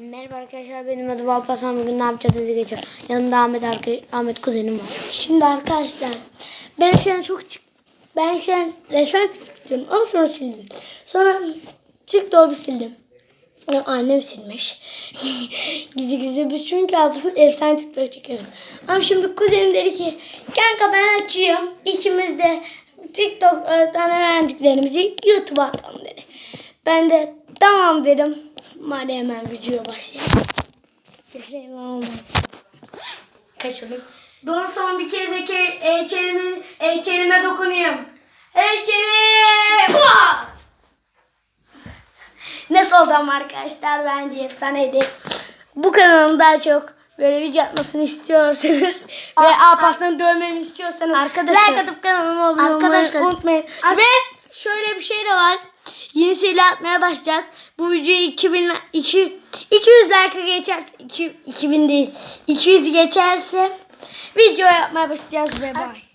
Merhaba arkadaşlar benim adım Alparslan bugün ne yapacağız geçiyor. Yanımda Ahmet arka, Ahmet kuzenim var. Şimdi arkadaşlar ben eskiden çok çık ben eskiden resmen çıktım ama sonra sildim. Sonra çıktı o bir sildim. Ya annem silmiş. gizli gizli biz çünkü ablasın efsane TikTok çekiyoruz. Ama şimdi kuzenim dedi ki kanka ben açayım. İkimiz de TikTok'tan öğrendiklerimizi YouTube'a atalım dedi. Ben de tamam dedim. Hadi hemen videoya başlayalım. Kaçalım. Doğru son bir kez heyke- heykelimiz, heykelime dokunayım. Heykelim! Pat! Nasıl oldu ama arkadaşlar bence efsaneydi. Bu kanalın daha çok böyle video atmasını istiyorsanız ve Alparslan'ı dövmemi istiyorsanız Arkadaşlar- like atıp kanalıma abone Arkadaşlar- olmayı unutmayın. ve şöyle bir şey de var. Yeni şeyler atmaya başlayacağız. Bu videoyu 2000 2 200 like'a geçerse 2, 2000 değil 200 geçerse video yapmaya başlayacağız ve bye.